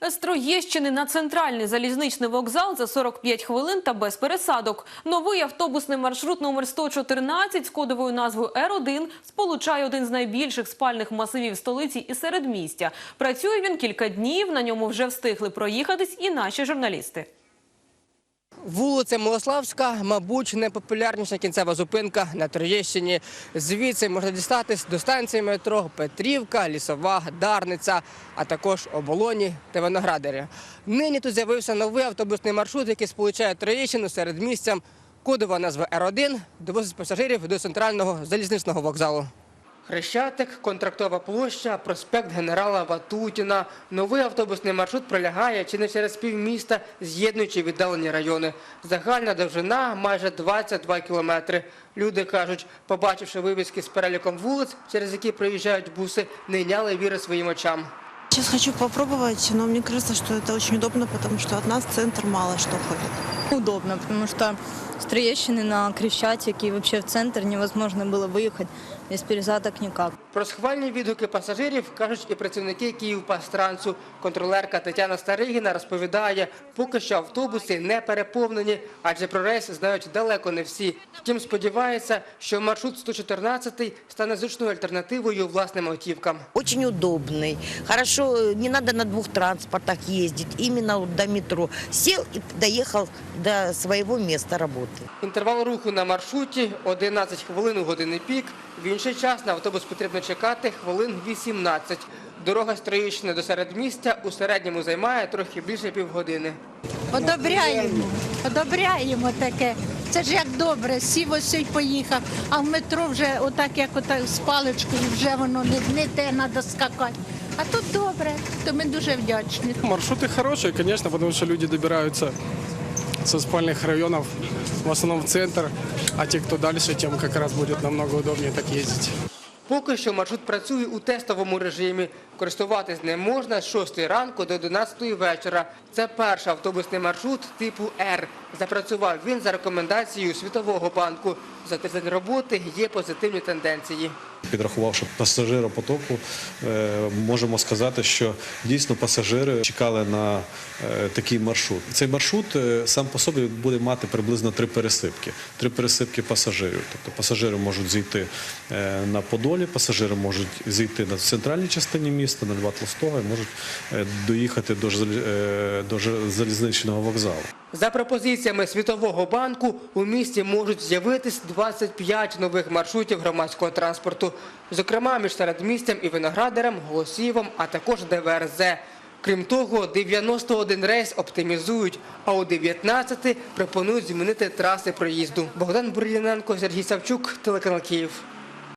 З Троєщини на центральний залізничний вокзал за 45 хвилин та без пересадок. Новий автобусний маршрут номер 114 з кодовою назвою Р1 сполучає один з найбільших спальних масивів столиці і середмістя. Працює він кілька днів. На ньому вже встигли проїхатись і наші журналісти. Вулиця Милославська, мабуть, найпопулярніша кінцева зупинка на Троєщині. Звідси можна дістатись до станції метро Петрівка, Лісова, Дарниця, а також Оболоні та Виноградаря. Нині тут з'явився новий автобусний маршрут, який сполучає Троєщину серед місцям. Кодова назва Р1 довозить пасажирів до центрального залізничного вокзалу. Хрещатик, контрактова площа, проспект генерала Ватутіна. Новий автобусний маршрут пролягає чи не через півміста, з'єднуючи віддалені райони. Загальна довжина майже 22 кілометри. Люди кажуть, побачивши вивіски з переліком вулиць, через які проїжджають буси, не йняли віри своїм очам. Сейчас хочу попробовать, но мне кажется, что это очень удобно, потому что от нас в центр мало что ходит. Удобно, потому что с Троещины на Крещатик и вообще в центр невозможно было выехать без пересадок никак. Про схвальні відгуки пасажирів кажуть і працівники Київпастрансу. Контролерка Тетяна Старигіна розповідає, поки що автобуси не переповнені, адже про рейс знають далеко не всі. Втім, сподівається, що маршрут 114 стане зручною альтернативою власним автівкам. Очень удобный. Хорошо, э, не надо на двух транспортах ездить. Именно вот до метро. Сел и доехал до своего места работы. Інтервал руху на маршруті 11 хвилин у години пік. В інший час на автобус потрібно чекати хвилин 18. Дорога з Троєщини до середмістя у середньому займає трохи більше півгодини. Одобряємо, одобряємо таке. Це ж як добре, сів ось і поїхав, а в метро вже отак, як отак з паличкою, вже воно не, не те треба скакати. А тут добре, то ми дуже вдячні. Маршруты хорошие, конечно, потому что люди добираются со спальных районов в основном в центр, а те, кто дальше, тем как раз будет намного удобнее так ездить. Поки що маршрут працює у тестовому режимі. Користуватись ним можна з 6 ранку до 11 вечора. Це перший автобусний маршрут типу Р. Запрацював він за рекомендацією Світового банку. За тиждень роботи є позитивні тенденції. Підрахувавши пасажиропотоку, е, можемо сказати, що дійсно пасажири чекали на е, такий маршрут. Цей маршрут е, сам по собі буде мати приблизно три пересипки. Три пересипки пасажирів. Тобто пасажири можуть зійти на Подолі, пасажири можуть зійти на центральній частині міста, на Льва Толстого і можуть доїхати до до залізничного вокзалу. За пропозиціями Світового банку у місті можуть з'явитись 25 нових маршрутів громадського транспорту, зокрема між середмістям і виноградарем, голосієвом, а також ДВРЗ. Крім того, 91 рейс оптимізують, а у 19 пропонують змінити траси проїзду. Богдан Бурліненко, Сергій Савчук, телеканал Київ.